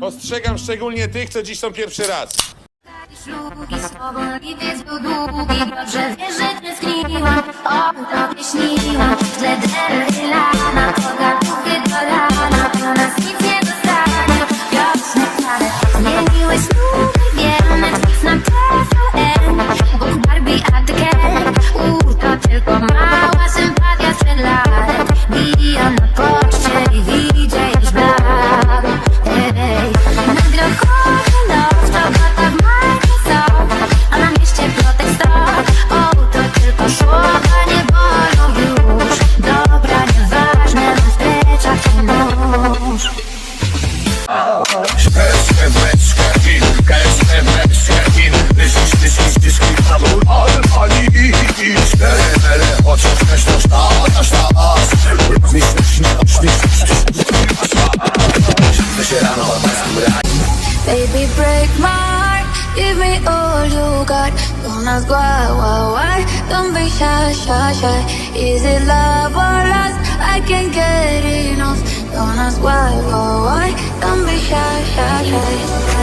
Ostrzegam szczególnie tych, co dziś są pierwszy raz. Słowo i Dobrze wiesz, że śniłam się rano odpaskura Baby break my heart, give me all you got Don't ask why, why, why, don't be shy, shy, shy Is it love or lust, I can't get enough Don't ask why, why, why, don't be shy, shy, shy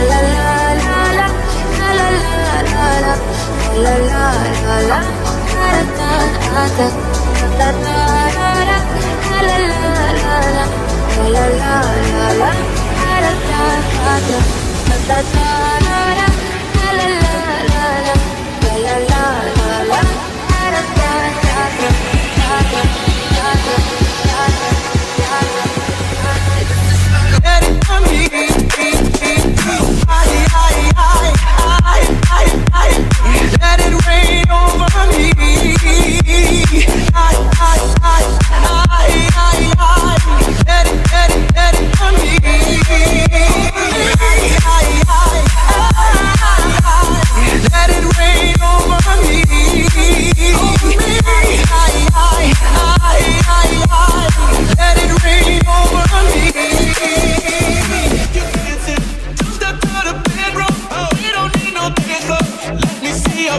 La la la la, la la la la la La la la la, la. La da da da da da Da da da da, la la la la la La la la la la other. Da, da, da, da.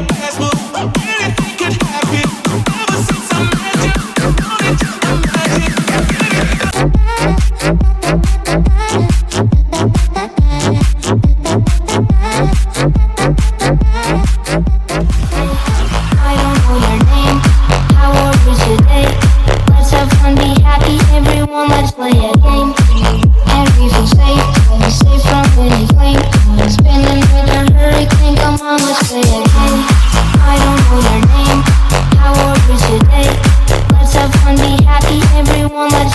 past, but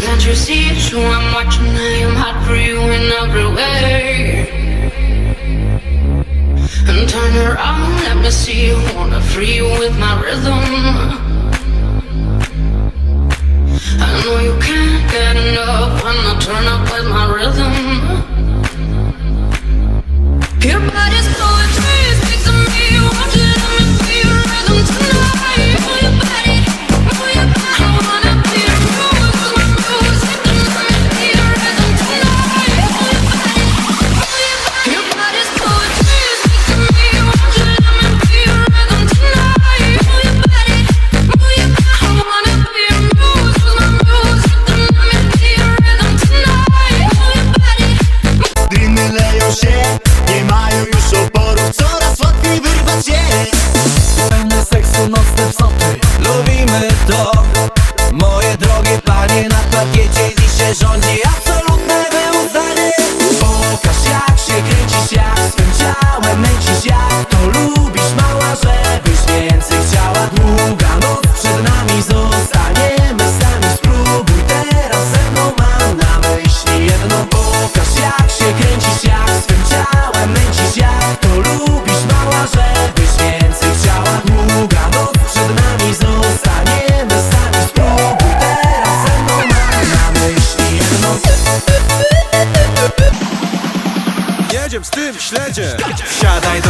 Can't you see it's you? I'm watching, I am hot for you in every way. And turn around, let me see you. Wanna free you with my rhythm. I know you can't get enough when I turn up with my rhythm.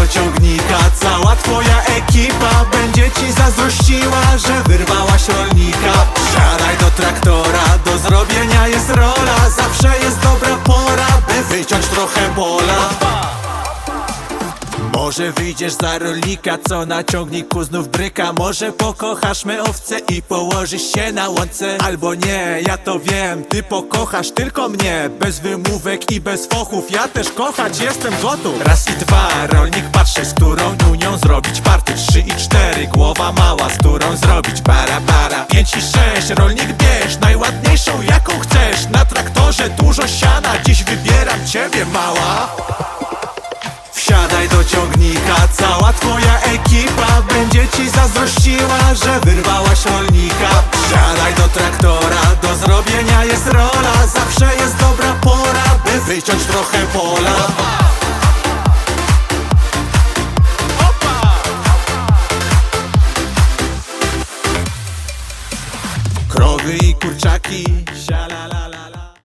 Do ciągnika, cała twoja ekipa Będzie ci zazdrościła, że wyrwałaś rolnika. Wsiadaj do traktora, do zrobienia jest rola. Zawsze jest dobra pora, by wyciąć trochę pola może wyjdziesz za rolnika, co na ciągniku znów bryka? Może pokochasz me owce i położysz się na łące? Albo nie, ja to wiem, ty pokochasz tylko mnie. Bez wymówek i bez fochów, ja też kochać jestem gotów. Raz i dwa, rolnik patrzy, z którą unią zrobić party. Trzy i cztery, głowa mała, z którą zrobić para para Pięć i sześć, rolnik bierz, najładniejszą jaką chcesz. Na traktorze dużo siana, dziś wybieram ciebie mała ciągnika, cała twoja ekipa Będzie ci zazdrościła, że wyrwałaś rolnika. Wsiadaj do traktora, do zrobienia jest rola Zawsze jest dobra pora, by wyciąć trochę pola